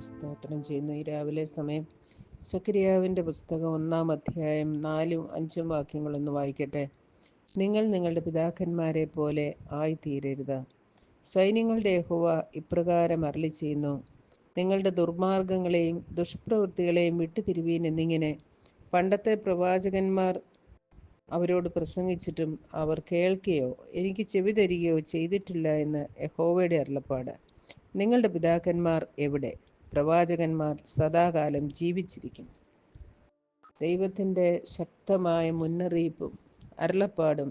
സ്തോത്രം ചെയ്യുന്നു. ഈ രാവിലെ സമയം സക്രിയാവിന്റെ പുസ്തകം ഒന്നാം അധ്യായം നാലും അഞ്ചും വാക്യങ്ങളൊന്ന് വായിക്കട്ടെ. നിങ്ങൾ നിങ്ങളുടെ പിതാക്കന്മാരെ പോലെ ആയിത്തീരരുത്. സൈന്യങ്ങളുടെ യഹോവ ഇപ്രകാരം അരളി ചെയ്യുന്നു നിങ്ങളുടെ ദുർമാർഗങ്ങളെയും ദുഷ്പ്രവൃത്തികളെയും വിട്ടുതിരുവീൻ എന്നിങ്ങനെ പണ്ടത്തെ പ്രവാചകന്മാർ അവരോട് പ്രസംഗിച്ചിട്ടും അവർ കേൾക്കുകയോ എനിക്ക് ചെവി തരികയോ ചെയ്തിട്ടില്ല എന്ന് യഹോവയുടെ അരുളപ്പാട്. നിങ്ങളുടെ പിതാക്കന്മാർ എവിടെ? പ്രവാചകന്മാർ സദാകാലം ജീവിച്ചിരിക്കും ദൈവത്തിന്റെ ശക്തമായ മുന്നറിയിപ്പും അരുളപ്പാടും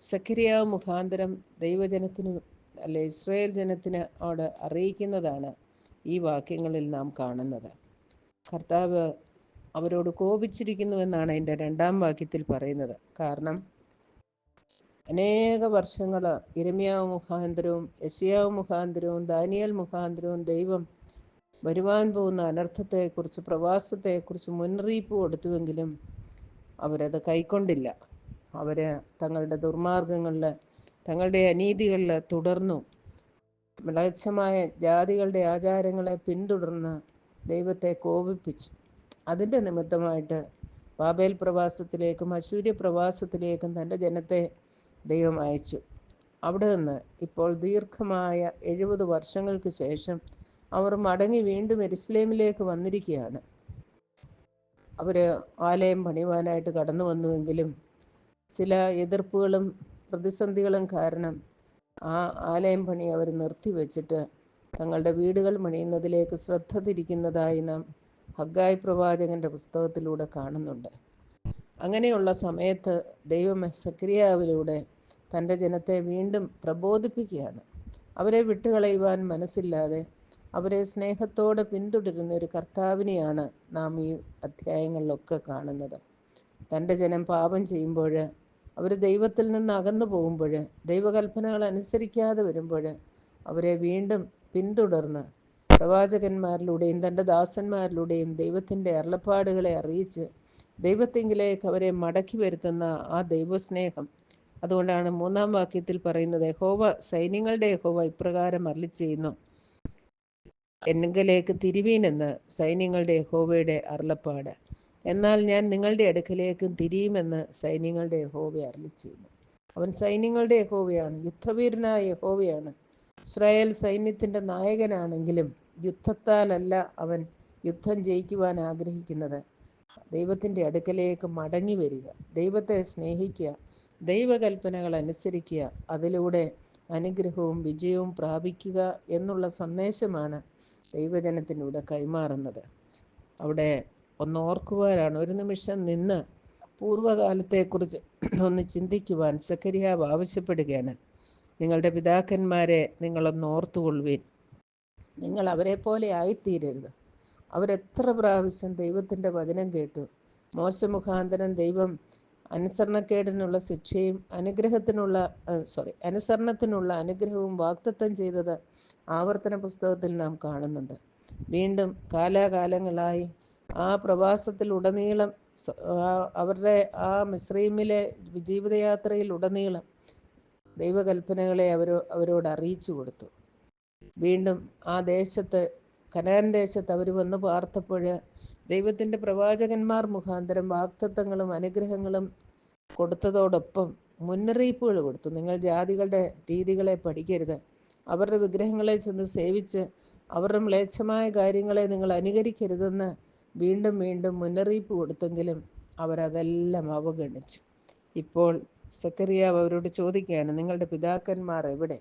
സക്രിയാവ് മുഖാന്തരം ദൈവജനത്തിന് അല്ലെ ഇസ്രയേൽ ജനത്തിന് അവിടെ അറിയിക്കുന്നതാണ് ഈ വാക്യങ്ങളിൽ നാം കാണുന്നത്. കർത്താവ് അവരോട് കോപിച്ചിരിക്കുന്നുവെന്നാണ് എന്റെ രണ്ടാം വാക്യത്തിൽ പറയുന്നത്. കാരണം അനേക വർഷങ്ങൾ ഇരമ്യാവ് മുഖാന്തരവും യശിയാവ് മുഖാന്തരവും ദാനിയൽ മുഖാന്തരവും ദൈവം വരുവാൻ പോകുന്ന അനർത്ഥത്തെക്കുറിച്ച് പ്രവാസത്തെക്കുറിച്ച് മുന്നറിയിപ്പ് കൊടുത്തുവെങ്കിലും അവരത് കൈക്കൊണ്ടില്ല. അവർ തങ്ങളുടെ ദുർമാർഗങ്ങളിൽ തങ്ങളുടെ അനീതികളിൽ തുടർന്നു. മ്ലേച്ഛമായ ജാതികളുടെ ആചാരങ്ങളെ പിന്തുടർന്ന് ദൈവത്തെ കോപിപ്പിച്ചു. അതിന്റെ നിമിത്തമായിട്ട് ബാബേൽ പ്രവാസത്തിലേക്കും അശൂര്യ പ്രവാസത്തിലേക്കും തന്റെ ജനത്തെ ദൈവം അയച്ചു. അവിടെ നിന്ന് ഇപ്പോൾ ദീർഘമായ എഴുപത് വർഷങ്ങൾക്ക് ശേഷം അവർ മടങ്ങി വീണ്ടും എരുസലേമിലേക്ക് വന്നിരിക്കുകയാണ്. അവർ ആലയം പണിയുവാനായിട്ട് കടന്നു വന്നുവെങ്കിലും ചില എതിർപ്പുകളും പ്രതിസന്ധികളും കാരണം ആ ആലയം പണി അവർ നിർത്തിവെച്ചിട്ട് തങ്ങളുടെ വീടുകൾ പണിയുന്നതിലേക്ക് ശ്രദ്ധ തിരിക്കുന്നതായി നാം ഹഗായ് പ്രവാചകന്റെ പുസ്തകത്തിലൂടെ കാണുന്നുണ്ട്. അങ്ങനെയുള്ള സമയത്ത് ദൈവം സക്രിയാവിലൂടെ തന്റെ ജനത്തെ വീണ്ടും പ്രബോധിപ്പിക്കുകയാണ്. അവരെ വിട്ടുകളയുവാൻ മനസ്സില്ലാതെ അവരെ സ്നേഹത്തോടെ പിന്തുടരുന്ന ഒരു കർത്താവിനെയാണ് നാം ഈ അധ്യായങ്ങളിലൊക്കെ കാണുന്നത്. തന്റെ ജനം പാപം ചെയ്യുമ്പോൾ അവർ ദൈവത്തിൽ നിന്ന് അകന്നു പോകുമ്പോൾ ദൈവകൽപ്പനകൾ അനുസരിക്കാതെ വരുമ്പോൾ അവരെ വീണ്ടും പിന്തുടർന്ന് പ്രവാചകന്മാരിലൂടെയും തന്റെ ദാസന്മാരിലൂടെയും ദൈവത്തിന്റെ അരുളപ്പാടുകളെ അറിയിച്ച് ദൈവത്തെങ്കിലേക്ക് അവരെ മടക്കി വരുത്തുന്ന ആ ദൈവസ്നേഹം. അതുകൊണ്ടാണ് മൂന്നാം വാക്യത്തിൽ പറയുന്നത് ഹോവ സൈന്യങ്ങളുടെ ഹോവ ഇപ്രകാരം അരളി ചെയ്യുന്നു എന്നിലേക്ക് തിരിവീനെന്ന് സൈന്യങ്ങളുടെ യഹോവയുടെ അരുളപ്പാട്. എന്നാൽ ഞാൻ നിങ്ങളുടെ അടുക്കലേക്കും തിരിയുമെന്ന് സൈന്യങ്ങളുടെ യഹോവ അരളി ചെയ്യുന്നു അവൻ സൈന്യങ്ങളുടെ യഹോവയാണ് യുദ്ധവീരനായ യഹോവയാണ്. ഇസ്രായേൽ സൈന്യത്തിന്റെ നായകനാണെങ്കിലും യുദ്ധത്താലല്ല അവൻ യുദ്ധം ജയിക്കുവാൻ ആഗ്രഹിക്കുന്നത്. ദൈവത്തിന്റെ അടുക്കലേക്ക് മടങ്ങി വരിക ദൈവത്തെ സ്നേഹിക്കുക ദൈവകൽപ്പനകൾ അനുസരിക്കുക അതിലൂടെ അനുഗ്രഹവും വിജയവും പ്രാപിക്കുക എന്നുള്ള സന്ദേശമാണ് ദൈവജനത്തിലൂടെ കൈമാറുന്നത്. അവിടെ ഒന്ന് ഓർക്കുവാനാണ്. ഒരു നിമിഷം നിന്ന് പൂർവകാലത്തെക്കുറിച്ച് ഒന്ന് ചിന്തിക്കുവാൻ സക്കരിയാവ് ആവശ്യപ്പെടുകയാണ്. നിങ്ങളുടെ പിതാക്കന്മാരെ നിങ്ങളൊന്ന് ഓർത്തുകൊള്ളുവീൻ. നിങ്ങൾ അവരെ പോലെ ആയിത്തീരരുത്. അവരെത്ര പ്രാവശ്യം ദൈവത്തിന്റെ വചനം കേട്ടു. മോശമുഖാന്തരം ദൈവം അനുസരണക്കേടിനുള്ള ശിക്ഷയും അനുഗ്രഹത്തിനുള്ള സോറി അനുസരണത്തിനുള്ള അനുഗ്രഹവും വാക്തത്വം ചെയ്തത് ആവർത്തന പുസ്തകത്തിൽ നാം കാണുന്നുണ്ട്. വീണ്ടും കാലാകാലങ്ങളായി ആ പ്രവാസത്തിൽ ഉടനീളം അവരുടെ ആ മിസ്രീമിലെ ജീവിതയാത്രയിൽ ഉടനീളം ദൈവകൽപ്പനകളെ അവർ അവരോട് അറിയിച്ചു കൊടുത്തു. വീണ്ടും ആ ദേശത്ത് കനാൻ ദേശത്ത് അവർ വന്ന് പാർത്തപ്പോൾ ദൈവത്തിന്റെ പ്രവാചകന്മാർ മുഖാന്തരം വാക്തത്വങ്ങളും അനുഗ്രഹങ്ങളും കൊടുത്തതോടൊപ്പം മുന്നറിയിപ്പുകൾ കൊടുത്തു. നിങ്ങൾ ജാതികളുടെ രീതികളെ പഠിക്കരുത്. അവരുടെ വിഗ്രഹങ്ങളെ ചെന്ന് സേവിച്ച് അവരുടെ മ്ലേച്ഛമായ കാര്യങ്ങളെ നിങ്ങൾ അനുകരിക്കരുതെന്ന് വീണ്ടും വീണ്ടും മുന്നറിയിപ്പ് കൊടുത്തെങ്കിലും അവരതെല്ലാം അവഗണിച്ചു. ഇപ്പോൾ സക്കറിയാവ് അവരോട് ചോദിക്കുകയാണ് നിങ്ങളുടെ പിതാക്കന്മാർ എവിടെ?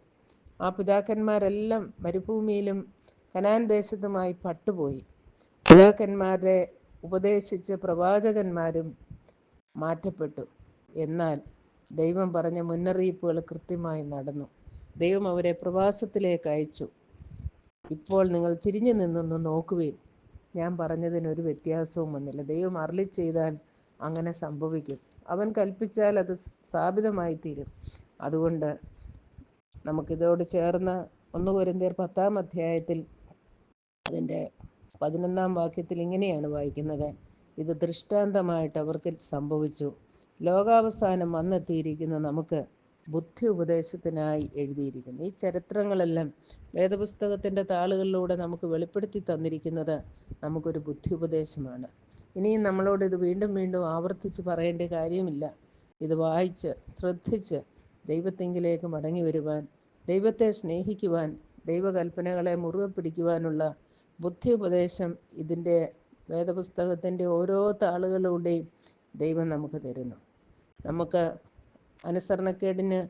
ആ പിതാക്കന്മാരെല്ലാം മരുഭൂമിയിലും കനാൻ ദേശത്തുമായി പട്ടുപോയി. പിതാക്കന്മാരെ ഉപദേശിച്ച പ്രവാചകന്മാരും മാറ്റപ്പെട്ടു. എന്നാൽ ദൈവം പറഞ്ഞ മുന്നറിയിപ്പുകൾ കൃത്യമായി നടന്നു. ദൈവം അവരെ പ്രവാസത്തിലേക്ക് അയച്ചു. ഇപ്പോൾ നിങ്ങൾ തിരിഞ്ഞു നിന്നൊന്ന് നോക്കുവേൻ. ഞാൻ പറഞ്ഞതിനൊരു വ്യത്യാസവും വന്നില്ല. ദൈവം അരളി ചെയ്താൽ അങ്ങനെ സംഭവിക്കും. അവൻ കൽപ്പിച്ചാൽ അത് സ്ഥാപിതമായി തീരും അതുകൊണ്ട് നമുക്കിതോട് ചേർന്ന് ഒന്ന് പൊരുന്തേർ പത്താം അധ്യായത്തിൽ അതിന്റെ പതിനൊന്നാം വാക്യത്തിൽ ഇങ്ങനെയാണ് വായിക്കുന്നത്. ഇത് ദൃഷ്ടാന്തമായിട്ട് അവർക്ക് സംഭവിച്ചു. ലോകാവസാനം വന്നെത്തിയിരിക്കുന്ന നമുക്ക് ബുദ്ധി ഉപദേശത്തിനായി എഴുതിയിരിക്കുന്നു. ഈ ചരിത്രങ്ങളെല്ലാം വേദപുസ്തകത്തിന്റെ താളുകളിലൂടെ നമുക്ക് വെളിപ്പെടുത്തി തന്നിരിക്കുന്നത് നമുക്കൊരു ബുദ്ധി ഉപദേശമാണ്. ഇനിയും നമ്മളോട് ഇത് വീണ്ടും വീണ്ടും ആവർത്തിച്ച് പറയേണ്ട കാര്യമില്ല. ഇത് വായിച്ച് ശ്രദ്ധിച്ച് ദൈവത്തെങ്കിലേക്ക് മടങ്ങി വരുവാൻ ദൈവത്തെ സ്നേഹിക്കുവാൻ ദൈവകൽപ്പനകളെ മുറുകെ പിടിക്കുവാനുള്ള ബുദ്ധി ഉപദേശം ഇതിന്റെ വേദപുസ്തകത്തിന്റെ ഓരോ താളുകളിലൂടെയും ദൈവം നമുക്ക് തരുന്നു. നമുക്ക് അനുസരണക്കേടിന്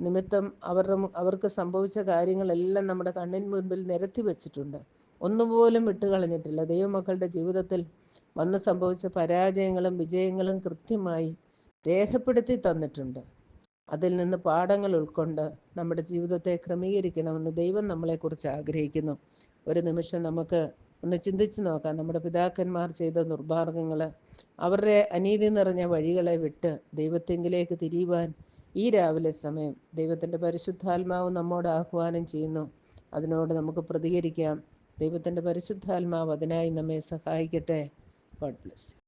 നിമിത്തം അവരുടെ അവർക്ക് സംഭവിച്ച കാര്യങ്ങളെല്ലാം നമ്മുടെ കണ്ണിന് മുൻപിൽ നിരത്തി വച്ചിട്ടുണ്ട്. ഒന്നുപോലും വിട്ടുകളഞ്ഞിട്ടില്ല. ദൈവമക്കളുടെ ജീവിതത്തിൽ വന്ന് സംഭവിച്ച പരാജയങ്ങളും വിജയങ്ങളും കൃത്യമായി രേഖപ്പെടുത്തി തന്നിട്ടുണ്ട്. അതിൽ നിന്ന് പാഠങ്ങൾ ഉൾക്കൊണ്ട് നമ്മുടെ ജീവിതത്തെ ക്രമീകരിക്കണമെന്ന് ദൈവം നമ്മളെക്കുറിച്ച് ആഗ്രഹിക്കുന്നു. ഒരു നിമിഷം നമുക്ക് ഒന്ന് ചിന്തിച്ച് നോക്കാം. നമ്മുടെ പിതാക്കന്മാർ ചെയ്ത നിർമാർഗങ്ങൾ അവരുടെ അനീതി നിറഞ്ഞ വഴികളെ വിട്ട് ദൈവത്തെങ്കിലേക്ക് തിരിയുവാൻ ഈ രാവിലെ സമയം ദൈവത്തിന്റെ പരിശുദ്ധാത്മാവ് നമ്മോട് ആഹ്വാനം ചെയ്യുന്നു. അതിനോട് നമുക്ക് പ്രതികരിക്കാം. ദൈവത്തിന്റെ പരിശുദ്ധാത്മാവ് അതിനായി നമ്മെ സഹായിക്കട്ടെ. God bless